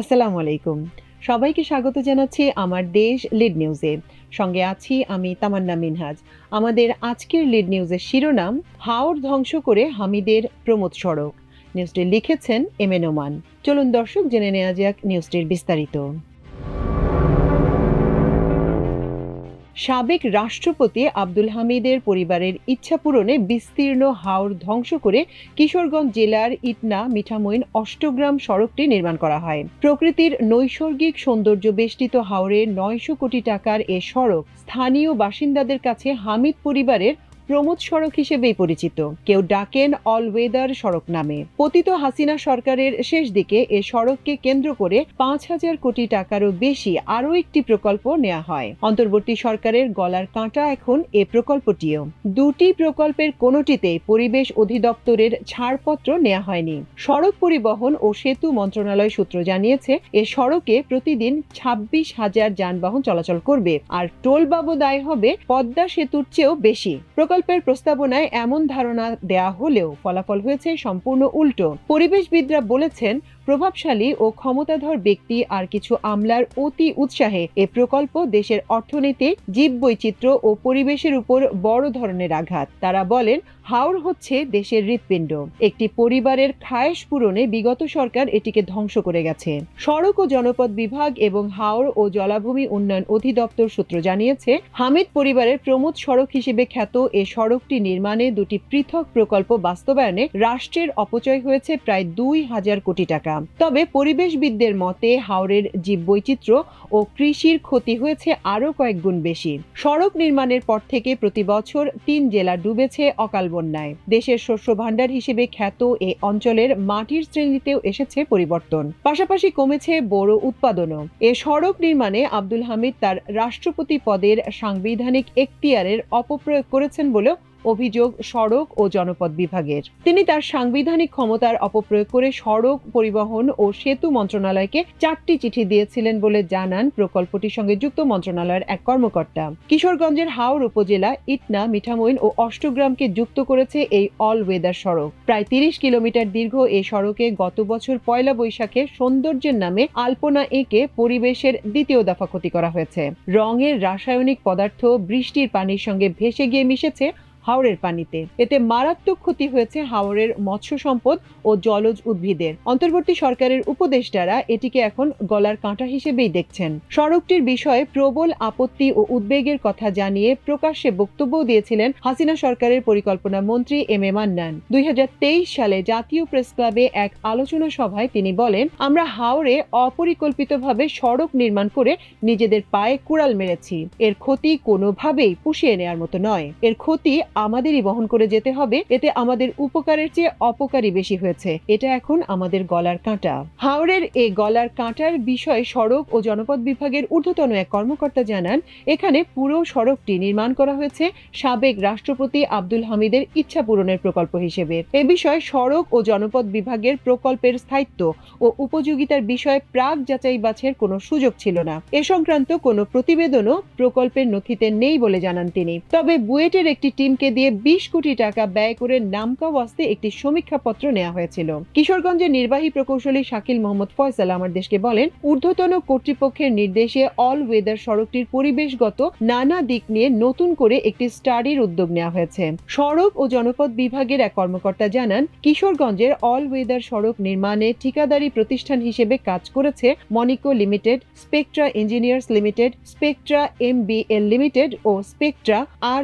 আসসালামু আলাইকুম। সবাইকে স্বাগত জানাচ্ছি আমার দেশ লিড নিউজে। সঙ্গে আছি আমি তামান্না মিনহাজ। আমাদের আজকের লিড নিউজের শিরোনাম হাওড় ধ্বংস করে হামিদের প্রমোদ সড়ক। নিউজটি লিখেছেন এম এন ওমান। চলুন দর্শক জেনে নেওয়া যাক নিউজটির বিস্তারিত। সাবেক রাষ্ট্রপতি আব্দুল হামিদের পরিবারের ইচ্ছা পূরণে বিস্তীর্ণ হাওর ধ্বংস করে কিশোরগঞ্জ জেলার ইটনা মিঠামইন অষ্টগ্রাম সড়কটি নির্মাণ করা হয়। প্রকৃতির নৈসর্গিক সৌন্দর্য বেষ্টিত হাওরের নয়শো কোটি টাকার এ সড়ক স্থানীয় বাসিন্দাদের কাছে হামিদ পরিবারের প্রমোদ সড়ক হিসেবেই পরিচিত। কেউ ডাকেন অল ওয়েদার সড়ক নামে। পতিত হাসিনা সরকারের শেষ দিকে এ সড়ককে কেন্দ্র করে পাঁচ হাজার কোটি টাকারও বেশি আরও একটি প্রকল্প নেওয়া হয়। অন্তর্বর্তী সরকারের গলার কাঁটা এখন এ প্রকল্পটিও। দুটি প্রকল্পের কোনোটিতে পরিবেশ অধিদপ্তরের ছাড়পত্র নেওয়া হয়নি। সড়ক পরিবহন ও সেতু মন্ত্রণালয় সূত্র জানিয়েছে, এ সড়কে প্রতিদিন ছাব্বিশ হাজার যানবাহন চলাচল করবে। আর টোল বাবদ আয় হবে পদ্মা সেতুর চেয়েও বেশি। প্রকল্পের প্রস্তাবনায় এমন ধারণা দেয়া হলেও ফলাফল হয়েছে সম্পূর্ণ উল্টো। পরিবেশবিদরা বলেছেন প্রভাবশালী ও ক্ষমতাধর ব্যক্তি আর কিছু আমলার অতি উৎসাহে এ প্রকল্প দেশের অর্থনীতি, জীববৈচিত্র্য ও পরিবেশের উপর বড় ধরনের আঘাত। তারা বলেন হাওড় হচ্ছে দেশের হৃৎপিণ্ড। একটি পরিবারের খায়েশ পূরণে বিগত সরকার এটিকে ধ্বংস করে গেছে। সড়ক ও জনপদ বিভাগ এবং হাওড় ও জলাভূমি উন্নয়ন অধিদপ্তর সূত্র জানিয়েছে, হামিদ পরিবারের প্রমোদ সড়ক হিসেবে খ্যাত এ সড়কটি নির্মাণে দুটি পৃথক প্রকল্প বাস্তবায়নে রাষ্ট্রের অপচয় হয়েছে প্রায় দুই হাজার কোটি টাকা। তবে পরিবেশবিদদের মতে হাওড়ের জীববৈচিত্র্য ও কৃষির ক্ষতি হয়েছে আরও কয়েক গুণ বেশি। সড়ক নির্মাণের পর থেকে প্রতি বছর তিন জেলা ডুবেছে অকাল বন্যায়। দেশের শস্য ভাণ্ডার হিসেবে খ্যাত এ অঞ্চলের মাটির শ্রেণীতেও এসেছে পরিবর্তন। পাশাপাশি কমেছে বড় উৎপাদনও। এ সড়ক নির্মাণে আব্দুল হামিদ তার রাষ্ট্রপতি পদের সাংবিধানিক এখতিয়ারের অপপ্রয়োগ করেছেন বলেও অভিযোগ সড়ক ও জনপদ বিভাগের। তিনি তার সাংবিধানিক ক্ষমতার অপপ্রয়োগ করে সড়ক পরিবহন ও সেতু মন্ত্রণালয়কে চারটি চিঠি দিয়েছিলেন বলে জানান প্রকল্পটির সঙ্গে যুক্ত মন্ত্রণালয়ের এক কর্মকর্তা। কিশোরগঞ্জের হাওড় উপজেলা ইটনা, মিঠামইন ও অষ্টগ্রামকে যুক্ত করেছে এই অল ওয়েদার সড়ক। প্রায় তিরিশ কিলোমিটার দীর্ঘ এই সড়কে গত বছর পয়লা বৈশাখে সৌন্দর্যের নামে আলপনা এঁকে পরিবেশের দ্বিতীয় দফা ক্ষতি করা হয়েছে। রঙের রাসায়নিক পদার্থ বৃষ্টির পানির সঙ্গে ভেসে গিয়ে মিশেছে হাওড়ের পানিতে। এতে মারাত্মক ক্ষতি হয়েছে হাওড়ের মৎস্য সম্পদ ও জলজ উদ্ভিদের। অন্তর্বর্তী সরকারের উপদেষ্টারা এটিকে এখন গলার কাঁটা হিসেবেই দেখছেন। সড়কটির বিষয়ে প্রবল আপত্তি ও উদ্বেগের কথা জানিয়ে প্রকাশ্যে বক্তব্য দিয়েছিলেন হাসিনা সরকারের পরিকল্পনা মন্ত্রী এম এ মান্নান। দুই সালে জাতীয় প্রেস ক্লাবে এক আলোচনা সভায় তিনি বলেন, আমরা হাওড়ে অপরিকল্পিতভাবে সড়ক নির্মাণ করে নিজেদের পায়ে কুড়াল মেরেছি। এর ক্ষতি কোনোভাবেই পুষিয়ে নেওয়ার মতো নয়। এর ক্ষতি আমাদেরই বহন করে যেতে হবে, এতে আমাদের উপকারের চেয়ে অপকারী বেশি হয়েছে। এটা এখন আমাদের গলার কাঁটা। হাওড়ের এই গলার কাঁটার বিষয়ে সড়ক ও জনপদ বিভাগের ঊর্ধ্বতন এক কর্মকর্তা জানান, এখানে পুরো সড়কটি নির্মাণ করা হয়েছে সাবেক রাষ্ট্রপতি আব্দুল হামিদের ইচ্ছা পূরণের প্রকল্প হিসেবে। এ বিষয়ে সড়ক ও জনপদ বিভাগের প্রকল্পের স্থায়িত্ব ও উপযোগিতার বিষয়ে প্রাক যাচাই বাছের কোনো সুযোগ ছিল না। এ সংক্রান্ত কোনো প্রতিবেদনও প্রকল্পের নথিতে নেই বলে জানান তিনি। তবে বুয়েটের একটি টিমকে দিয়ে বিশ কোটি টাকা ব্যয় করে নামকা ওয়াস্তে একটি সমীক্ষাপত্র নেওয়া হয়েছিল। কিশোরগঞ্জের নির্বাহী প্রকৌশলী শাকিল মোহাম্মদ ফয়সাল আমার দেশকে বলেন, ঊর্ধ্বতন কর্তৃপক্ষের নির্দেশে অল ওয়েদার সড়কটির পরিবেশগত নানা দিক নিয়ে নতুন করে একটি স্টাডির উদ্যোগ নেওয়া হয়েছে। সড়ক ও জনপদ বিভাগের এক কর্মকর্তা জানান, কিশোরগঞ্জের অল ওয়েদার সড়ক নির্মাণে ঠিকাদারি প্রতিষ্ঠান হিসেবে কাজ করেছে Monico limited, Spectra engineers limited, Spectra M limited ও স্পেকট্রা আর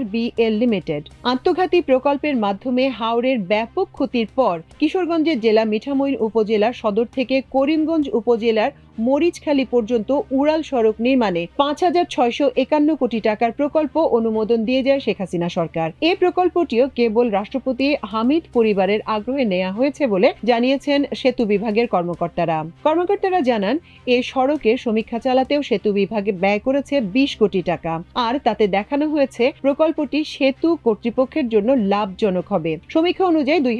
লিমিটেড। আত্মঘাতী প্রকল্পের মাধ্যমে হাওড়ের ব্যাপক ক্ষতির পর কিশোরগঞ্জের জেলা মিঠামইন উপজেলা সদর থেকে করিমগঞ্জ উপজেলার মরিচখালী পর্যন্ত উড়াল সড়ক নির্মাণে পাঁচ হাজার ছয়শো একান্ন কোটি টাকার প্রকল্প অনুমোদন দিয়ে যায় শেখ হাসিনা সরকার। এই প্রকল্পটিও কেবল রাষ্ট্রপতি হামিদ পরিবারের আগ্রহে নেওয়া হয়েছে বলে জানিয়েছেন সেতু বিভাগের কর্মকর্তারা। কর্মকর্তারা জানান, এ সড়কের সমীক্ষা চালাতেও সেতু বিভাগে ব্যয় করেছে বিশ কোটি টাকা। আর তাতে দেখানো হয়েছে, প্রকল্পটি সেতু কর্তৃপক্ষের জন্য লাভজনক হবে। সমীক্ষা অনুযায়ী দুই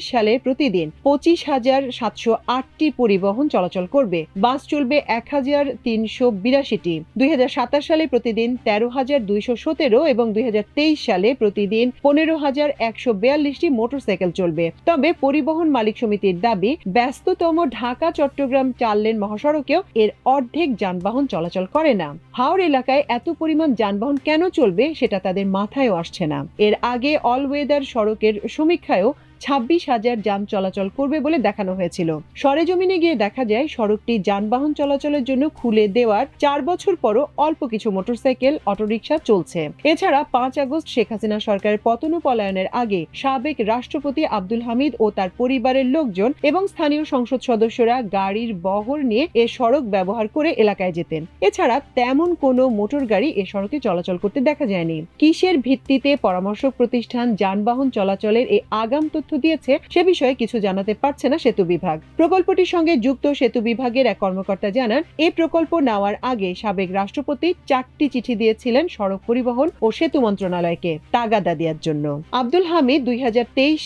সালে প্রতিদিন পঁচিশ হাজার সাতশো আটটি পরিবহন চলাচল করবে। বাস চলবে এক হাজার তিনশো বিরাশিটি। দুই সালে প্রতিদিন তেরো হাজার দুইশো সতেরো এবং দুই সালে প্রতিদিন পনেরো হাজার একশো বিয়াল্লিশটি মোটরসাইকেল চলবে। তবে পরিবহন মালিক সমিতির দাবি, ব্যস্ততম ঢাকা চট্টগ্রাম চার লেন মহাসড়কেও এর অর্ধেক যানবাহন চলাচল করে না। হাওর এলাকায় এত পরিমাণ যানবাহন কেন চলবে সেটা তাদের মাথায়ও আসছে না। এর আগে অল ওয়েদার সড়কের সমীক্ষায়ও ছাব্বিশ হাজার যান চলাচল করবে বলে দেখানো হয়েছিল। সরেজমিনে গিয়ে দেখা যায়, সড়কটি যানবাহন চলাচলের জন্য খুলে দেওয়ার চার বছর পরও অল্প কিছু মোটরসাইকেল, অটোরিকশা চলছে। এছাড়া পাঁচ আগস্ট শেখ হাসিনা সরকারের পতন পলায়নের আগে সাবেক রাষ্ট্রপতি আব্দুল হামিদ ও তার পরিবারের লোকজন এবং স্থানীয় সংসদ সদস্যরা গাড়ির বহর নিয়ে এ সড়ক ব্যবহার করে এলাকায় যেতেন। এছাড়া তেমন কোনো মোটর গাড়ি এ সড়কে চলাচল করতে দেখা যায়নি। কিসের ভিত্তিতে পরামর্শক প্রতিষ্ঠান যানবাহন চলাচলের এই আগাম তথ্য দিয়েছে, সে বিষয়ে কিছু জানাতে পারছে না সেতু বিভাগ। প্রকল্পটির সঙ্গে যুক্ত সেতু বিভাগের এক কর্মকর্তা জানান, এই প্রকল্প নেওয়ার আগে সাবেক রাষ্ট্রপতি চারটি চিঠি দিয়েছিলেন সড়ক পরিবহন ও সেতু মন্ত্রণালয়কে তাগাদা দেওয়ার জন্য। আব্দুল হামিদ দুই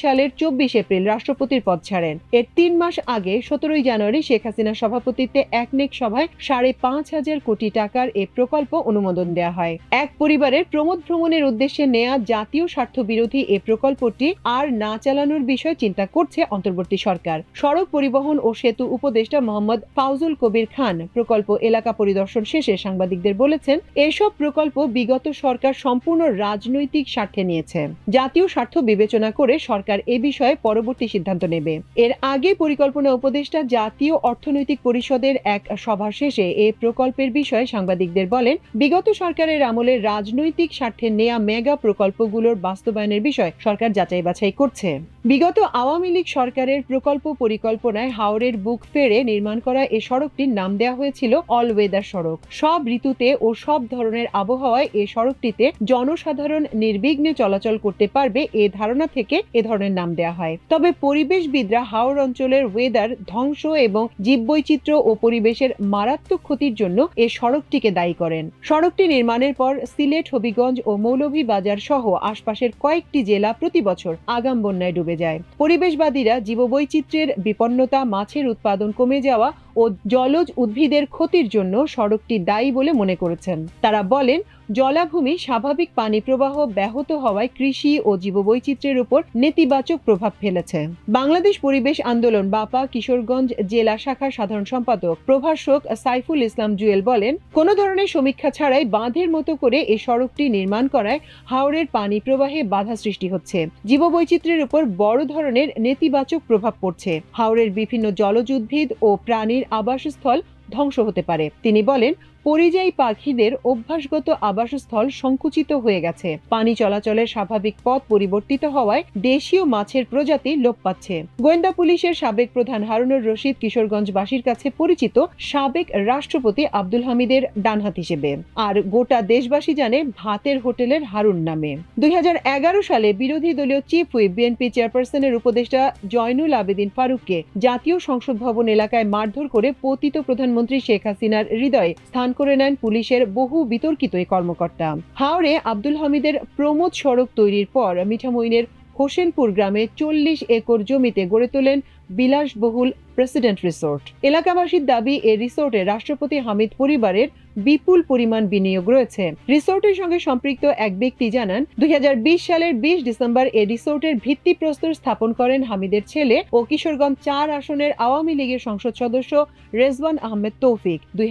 সালের চব্বিশ এপ্রিল রাষ্ট্রপতির পদ ছাড়েন। এর তিন মাস আগে, সতেরোই জানুয়ারি শেখ হাসিনার সভাপতিত্বে একনেক সভায় সাড়ে পাঁচ হাজার কোটি টাকার এ প্রকল্প অনুমোদন দেওয়া হয়। এক পরিবারের প্রমোদ ভ্রমণের উদ্দেশ্যে নেয়া জাতীয় স্বার্থ বিরোধী এ প্রকল্পটি আর না চালানোর বিষয়ে চিন্তা করছে অন্তর্বর্তী সরকার। সড়ক পরিবহন ও সেতু উপদেষ্টা মোহাম্মদ ফাউজুল কবির খান, প্রকল্প এলাকা পরিদর্শন শেষে সাংবাদিকদের বলেছেন, এসব প্রকল্প বিগত সরকার সম্পূর্ণ রাজনৈতিক স্বার্থে নিয়েছে। জাতীয় স্বার্থ বিবেচনা করে সরকার এ বিষয়ে পরবর্তী সিদ্ধান্ত নেবে। এর আগে পরিকল্পনা উপদেষ্টা জাতীয় অর্থনৈতিক পরিষদের এক সভা শেষে এ প্রকল্পের বিষয়ে সাংবাদিকদের বলেন, বিগত সরকারের আমলে রাজনৈতিক স্বার্থে নেয়া মেগা প্রকল্পগুলোর বাস্তবায়নের বিষয় সরকার যাচাই বাছাই করছে। বিগত আওয়ামী লীগ সরকারের প্রকল্প পরিকল্পনায় হাওরের বুক ফেরে নির্মাণ করা এ সড়কটির নাম দেওয়া হয়েছিল অল ওয়েদার সড়ক। সব ঋতুতে ও সব ধরনের আবহাওয়ায় এ সড়কটিতে জনসাধারণ নির্বিঘ্নে চলাচল করতে পারবে এ ধারণা থেকে এ ধরনের নাম দেওয়া হয়। তবে পরিবেশবিদরা হাওর অঞ্চলের ওয়েদার ধ্বংস এবং জীববৈচিত্র্য ও পরিবেশের মারাত্মক ক্ষতির জন্য এ সড়কটিকে দায়ী করেন। সড়কটি নির্মাণের পর সিলেট, হবিগঞ্জ ও মৌলভীবাজার সহ আশপাশের কয়েকটি জেলা প্রতি বছর আগাম বন্যায় ডুবে যায়। পরিবেশবাদীরা জীববৈচিত্র্যের বিপন্নতা, মাছের উৎপাদন কমে যাওয়া ও জলজ উদ্ভিদের ক্ষতির জন্য সড়কটি দায়ী বলে মনে করেছেন। তারা বলেন জলাভূমি স্বাভাবিক পানি প্রবাহ ব্যাহত হওয়ায় কৃষি ও জীববৈচিত্র্যের উপর নেতিবাচক প্রভাব ফেলেছে। বাংলাদেশ পরিবেশ আন্দোলন বাপা কিশোরগঞ্জ জেলা শাখার সাধারণ সম্পাদক প্রভাষক সাইফুল ইসলাম জুয়েল বলেন, কোনো ধরনের সমীক্ষা ছাড়াই বাঁধের মতো করে এই সড়কটি নির্মাণ করায় হাওরের পানি প্রবাহে বাধা সৃষ্টি হচ্ছে। জীববৈচিত্র্যের উপর বড় ধরনের নেতিবাচক প্রভাব পড়ছে। হাওরের বিভিন্ন জলজ উদ্ভিদ ও প্রাণীর আবাসস্থল ধ্বংস হতে পারে। তিনি বলেন পরিযায়ী পাখিদের অভ্যাসগত আবাসস্থল সংকুচিত হয়ে গেছে। পানি চলাচলের স্বাভাবিক পথ পরিবর্তিত হওয়ায় দেশীয় মাছের প্রজাতি লোপ পাচ্ছে। গোয়েন্দা পুলিশের সাবেক প্রধান হারুনুর রশিদ কিশোরগঞ্জবাসীর কাছে পরিচিত সাবেক রাষ্ট্রপতি আব্দুল হামিদের ডানহাত হিসেবে। আর গোটা দেশবাসী জানে ভাতের হোটেলের হারুন নামে। দুই হাজার এগারো সালে বিরোধী দলীয় চিফ হুইপ বিএনপি চেয়ারপারসনের উপদেষ্টা জয়নুল আবেদিন ফারুককে জাতীয় সংসদ ভবন এলাকায় মারধর করে পতিত প্রধানমন্ত্রী শেখ হাসিনার হৃদয়ে স্থান করে নেন পুলিশের বহু বিতর্কিত এই কর্মকর্তা। হাওড়ে আব্দুল হামিদের প্রমোদ সড়ক তৈরির পর মিঠামইনের হোসেনপুর গ্রামে চল্লিশ একর জমিতে গড়ে তোলেন বিলাসবহুল প্রেসিডেন্ট রিসোর্ট। এলাকাবাসীর দাবি এই রিসোর্টে রাষ্ট্রপতি হামিদ পরিবারের বিপুল পরিমাণ বিনিয়োগ রয়েছে। রিসোর্টের সঙ্গে সম্পৃক্ত এক ব্যক্তি জানান, দুই হাজার বিশ সালের বিশ ডিসেম্বর এ রিসোর্টের ভিত্তি ভিত্তিপ্রস্তর স্থাপন করেন হামিদের ছেলে ও কিশোরগঞ্জ চার আসনের আওয়ামী লীগের সংসদ সদস্য রেজওয়ান আহমেদ তৌফিক। দুই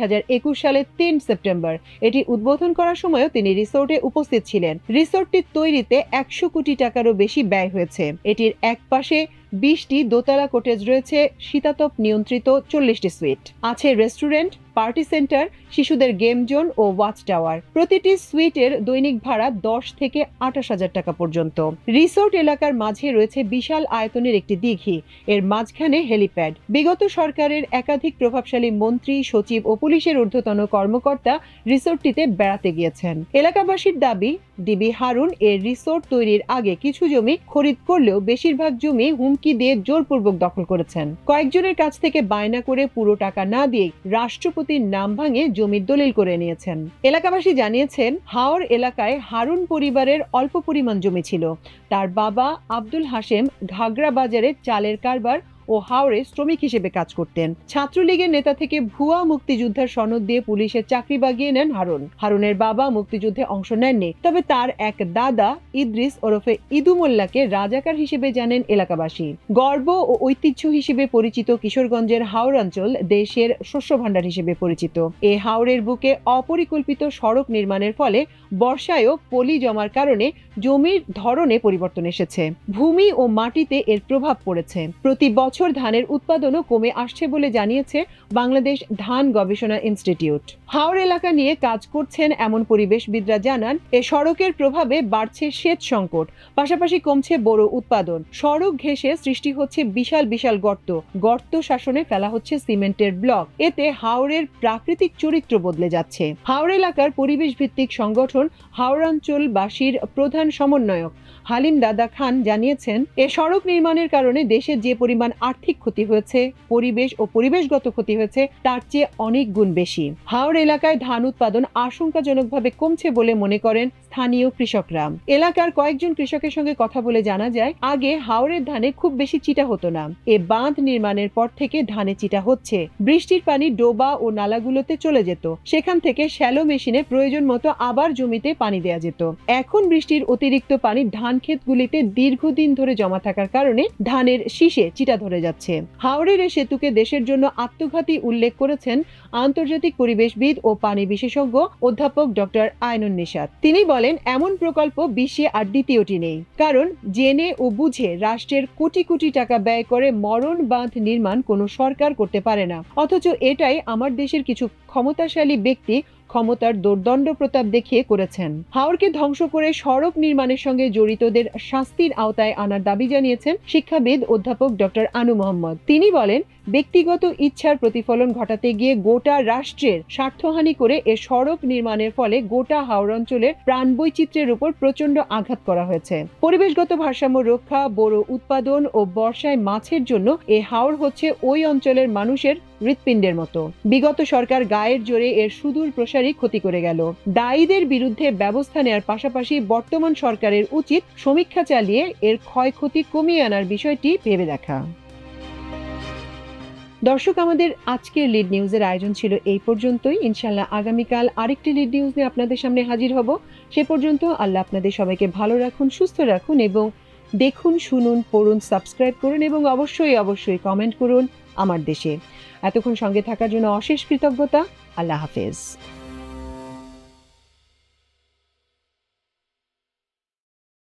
সালের তিন সেপ্টেম্বর, এটি উদ্বোধন করার সময়ও তিনি রিসোর্টে উপস্থিত ছিলেন। রিসোর্টটি তৈরিতে একশো কোটি টাকারও বেশি ব্যয় হয়েছে। এটির এক পাশে বিশটি দোতলা কোটেজ রয়েছে, শীতাতপ নিয়ন্ত্রিত চল্লিশটি সুইট আছে রেস্টুরেন্ট পার্টি সেন্টার, শিশুদের গেম জোন ও ওয়াচ টাওয়ার। প্রতিটি সুইটের দৈনিক ভাড়া দশ থেকে আঠাশ হাজার টাকা পর্যন্ত। রিসোর্ট এলাকার মাঝে রয়েছে বিশাল আয়তনের একটি দিঘি। এর মাঝখানে হেলিপ্যাড। বিগত সরকারের একাধিক প্রভাবশালী মন্ত্রী, সচিব ও পুলিশের ঊর্ধ্বতন কর্মকর্তা রিসোর্টটিতে বেড়াতে গিয়েছেন। এলাকাবাসীর দাবি, ডিবি হারুন এর রিসোর্ট তৈরির আগে কিছু জমি খরিদ করলেও বেশিরভাগ জমি হুমকি দিয়ে জোরপূর্বক দখল করেছেন। কয়েকজনের কাছ থেকে বায়না করে পুরো টাকা না দিয়ে রাষ্ট্রপতির নাম ভাঙে জমির দলিল করে নিয়েছেন। এলাকাবাসী জানিয়েছেন, হাওর এলাকায় হারুন পরিবারের অল্প পরিমাণ জমি ছিল। তার বাবা আব্দুল হাশেম ঘাগরা বাজারে চালের কারবার ও হাওড়ে শ্রমিক হিসেবে কাজ করতেন। ছাত্রলীগের নেতা থেকে ভুয়া মুক্তিযোদ্ধার সনদ দিয়ে পুলিশের চাকরি বাগিয়ে নেন হারুন। হারুনের বাবা মুক্তিযুদ্ধে অংশ নেননি, তবে তার এক দাদা ইদ্রিস ওরফে ইদু মোল্লাকে রাজাকার হিসেবে জানেন এলাকাবাসী। গর্ব ও ঐতিহ্য হিসেবে পরিচিত কিশোরগঞ্জের হাওড় অঞ্চল দেশের শস্য ভাণ্ডার হিসেবে পরিচিত। এ হাওড়ের বুকে অপরিকল্পিত সড়ক নির্মাণের ফলে বর্ষায়ও পলি জমার কারণে জমির ধরনে পরিবর্তন এসেছে। ভূমি ও মাটিতে এর প্রভাব পড়েছে। প্রতি বছর ধানের উৎপাদনও কমে আসছে বলে জানিয়েছে বাংলাদেশ ধান গবেষণা ইনস্টিটিউট। হাওড় এলাকা নিয়ে কাজ করছেন এমন পরিবেশবিদরা জানান, এ সড়কের প্রভাবে বাড়ছে সেচ সংকট, পাশাপাশি কমছে বড় উৎপাদন। সড়ক ঘেঁষে সৃষ্টি হচ্ছে বিশাল বিশাল গর্ত। গর্ত শাসনে ফেলা হচ্ছে সিমেন্টের ব্লক। এতে হাওড়ের প্রাকৃতিক চরিত্র বদলে যাচ্ছে। হাওড় এলাকার পরিবেশ ভিত্তিক সংগঠন হাওড়াঞ্চলবাসীর প্রধান সমন্বয়ক হালিম দাদা খান জানিয়েছেন, এ সড়ক নির্মাণের কারণে দেশে যে পরিমাণ আর্থিক ক্ষতি হয়েছে, পরিবেশ ও পরিবেশগত ক্ষতি হয়েছে, তার চেয়ে অনেক গুণ বেশি। হাওড় এলাকায় ধান উৎপাদন আশঙ্কাজনকভাবে কমছে বলে মনে করেন স্থানীয় কৃষকরা। এলাকার কয়েকজন কৃষকের সঙ্গে কথা বলে জানা যায়, আগে হাওড়ের ধানে খুব বেশি চিটা হতো না। এ বাঁধ নির্মাণের পর থেকে ধানে চিটা হচ্ছে। বৃষ্টির পানি ডোবা ও নালাগুলোতে চলে যেত। সেখান থেকে শ্যালো মেশিনে প্রয়োজন মতো আবার জমিতে পানি দেওয়া যেত। এখন বৃষ্টির অতিরিক্ত পানি ধান ক্ষেতগুলিতে দীর্ঘদিন ধরে জমা থাকার কারণে ধানের শীষে চিটা ধরে যাচ্ছে। হাওড়ের এই সেতুকে দেশের জন্য আত্মঘাতী উল্লেখ করেছেন আন্তর্জাতিক পরিবেশবিদ ও পানি বিশেষজ্ঞ অধ্যাপক ডক্টর আয়নুন নিশাত। তিনি বলেন, এমন প্রকল্প বিশ্বে আর দ্বিতীয়টি নেই। কারণ জেনে ও বুঝে রাষ্ট্রের কোটি কোটি টাকা ব্যয় করে মরণ বাঁধ নির্মাণ কোনো সরকার করতে পারে না। অথচ এটাই আমার দেশের কিছু ক্ষমতাশালী ব্যক্তি ক্ষমতার দোর্দণ্ড প্রতাপ দেখিয়ে করেছেন। হাওড়কে ধ্বংস করে সড়ক নির্মাণের সঙ্গে জড়িতদের শাস্তির আওতায় আনার দাবি জানিয়েছেন শিক্ষাবিদ অধ্যাপক ডক্টর আনু মোহাম্মদ। তিনি বলেন, ব্যক্তিগত ইচ্ছার প্রতিফলন ঘটাতে গিয়ে গোটা রাষ্ট্রের স্বার্থহানি করে এ সড়ক নির্মাণের ফলে গোটা হাওড় অঞ্চলের প্রাণবৈচিত্র্যের উপর প্রচণ্ড আঘাত করা হয়েছে। পরিবেশগত ভারসাম্য রক্ষা বড় উৎপাদন ও বর্ষায় মাছের জন্য এ হাওড় হচ্ছে ওই অঞ্চলের মানুষের হৃৎপিণ্ডের মতো। বিগত সরকার গায়ের জোরে এর সুদূর প্রসারী ক্ষতি করে গেল। দায়ীদের বিরুদ্ধে ব্যবস্থা নেয়ার পাশাপাশি বর্তমান সরকারের উচিত সমীক্ষা চালিয়ে এর ক্ষয়ক্ষতি কমিয়ে আনার বিষয়টি ভেবে দেখা। দর্শক, আমাদের আজকের লিড নিউজের আয়োজন ছিল এই পর্যন্তই। ইনশাল্লাহ আগামীকাল আরেকটি লিড নিউজ নিয়ে আপনাদের সামনে হাজির হব। সে পর্যন্ত আল্লাহ আপনাদের সবাইকে ভালো রাখুন, সুস্থ রাখুন এবং দেখুন, শুনুন, পড়ুন সাবস্ক্রাইব করুন এবং অবশ্যই অবশ্যই কমেন্ট করুন। আমার দেশে। এতক্ষণ সঙ্গে থাকার জন্য অশেষ কৃতজ্ঞতা। আল্লাহ হাফেজ।